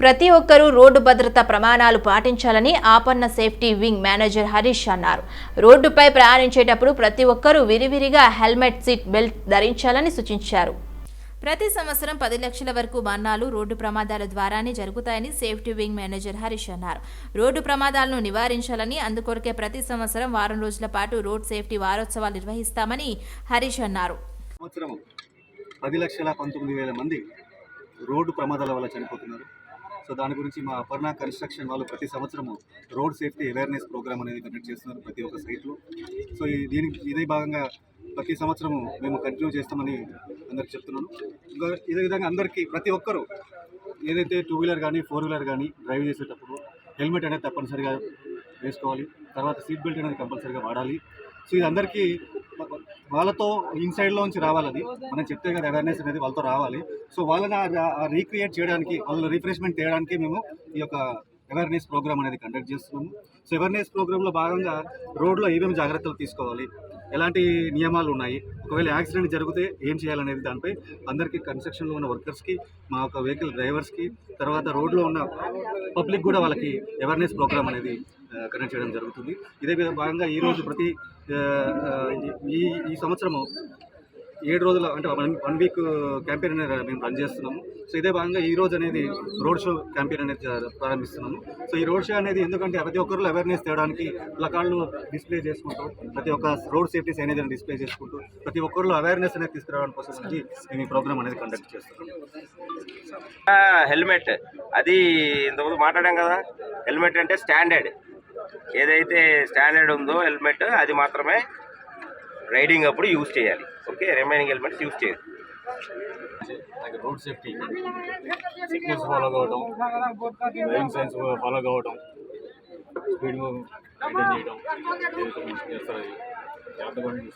ప్రతి ఒక్కరూ రోడ్డు భద్రతా ప్రమాణాలు పాటించాలని ఆపన్న సేఫ్టీ వింగ్ మేనేజర్ హరీష్ అన్నారు. రోడ్డుపై ప్రయాణించేటప్పుడు ప్రతి ఒక్కరూ విరివిరిగా హెల్మెట్ సీట్ బెల్ట్ ధరించాలని సూచించారు. ప్రతి సంవత్సరం పది లక్షల వరకు మరణాలు రోడ్డు ప్రమాదాల ద్వారానే జరుగుతాయని సేఫ్టీ వింగ్ మేనేజర్ హరీష్ అన్నారు. రోడ్డు ప్రమాదాలను నివారించాలని అందుకొరకే ప్రతి సంవత్సరం వారం రోజుల పాటు రోడ్ సేఫ్టీ వారోత్సవాలు నిర్వహిస్తామని హరీష్ అన్నారు. సంవత్సరం పది లక్షల పంతొమ్మిది వేల మంది రోడ్డు ప్రమాదాల వల్ల చనిపోతున్నారు. సో దాని గురించి మా అపర్ణ కన్స్ట్రక్షన్ వాళ్ళు ప్రతి సంవత్సరము రోడ్ సేఫ్టీ అవేర్నెస్ ప్రోగ్రామ్ అనేది కండక్ట్ చేస్తున్నారు ప్రతి ఒక్క సైట్లో. సో ఈ దీనికి ఇదే భాగంగా ప్రతి సంవత్సరము మేము కంటిన్యూ చేస్తామని అందరికి చెప్తున్నాను. ఇంకా ఇదే విధంగా అందరికీ ప్రతి ఒక్కరూ ఏదైతే టూ వీలర్ కానీ ఫోర్ వీలర్ కానీ డ్రైవ్ చేసేటప్పుడు హెల్మెట్ అనేది తప్పనిసరిగా వేసుకోవాలి. తర్వాత సీట్ బెల్ట్ అనేది కంపల్సరీగా వాడాలి. సో ఇది అందరికీ వాళ్ళతో ఇన్సైడ్లోంచి అది. మనం చెప్తే కదా అవేర్నెస్ అనేది వాళ్ళతో రావాలి. సో వాళ్ళని రీక్రియేట్ చేయడానికి వాళ్ళ రిఫ్రెష్మెంట్ చేయడానికి మేము ఈ యొక్క అవేర్నెస్ ప్రోగ్రామ్ అనేది కండక్ట్ చేస్తున్నాము. సో అవేర్నెస్ ప్రోగ్రాంలో భాగంగా రోడ్లో ఏమేమి జాగ్రత్తలు తీసుకోవాలి? ఎలాంటి నియమాలు ఉన్నాయి? ఒకవేళ యాక్సిడెంట్ జరిగితే ఏం చేయాలనేది దానిపై అందరికీ కన్స్ట్రక్షన్లో ఉన్న వర్కర్స్కి మా యొక్క వెహికల్ డ్రైవర్స్కి తర్వాత రోడ్లో ఉన్న పబ్లిక్ కూడా వాళ్ళకి అవేర్నెస్ ప్రోగ్రామ్ అనేది కండక్ట్ చేయడం జరుగుతుంది. ఇదే విధంగా భాగంగా ఈరోజు ప్రతి ఈ ఈ సంవత్సరము ఏడు రోజుల అంటే వన్ వన్ వీక్ క్యాంపెయిన్ అనేది మేము రన్ చేస్తున్నాము. సో ఇదే భాగంగా ఈ రోజు అనేది రోడ్ షో క్యాంపెయిన్ అనేది ప్రారంభిస్తున్నాము. సో ఈ రోడ్ షో అనేది ఎందుకంటే ప్రతి ఒక్కరు అవేర్నెస్ తేవడానికి ప్లకార్డులు డిస్ప్లే చేసుకుంటూ ప్రతి ఒక్క రోడ్ సేఫ్టీ సైనేజ్ అనేది డిస్ప్లే చేసుకుంటూ ప్రతి ఒక్కరిలో అవేర్నెస్ అనేది తీసుకురావడానికి కోసం మేము ఈ ప్రోగ్రామ్ అనేది కండక్ట్ చేస్తున్నాము. హెల్మెట్. అది ఇంతకుముందు మాట్లాడాం కదా. హెల్మెట్ అంటే స్టాండర్డ్. ఏదైతే స్టాండర్డ్ ఉందో హెల్మెట్ అది మాత్రమే రైడింగ్ అప్పుడు యూజ్ చేయాలి. ఓకే? రిమైనింగ్ హెల్మెట్స్ యూజ్ చేయాలి. రోడ్ సేఫ్టీ సిగ్నల్స్ ఫాలో కావడం డ్రైవింగ్ సైన్స్ ఫాలో కావడం స్పీడ్ మెయింటైన్ చేయడం జాగ్రత్తగా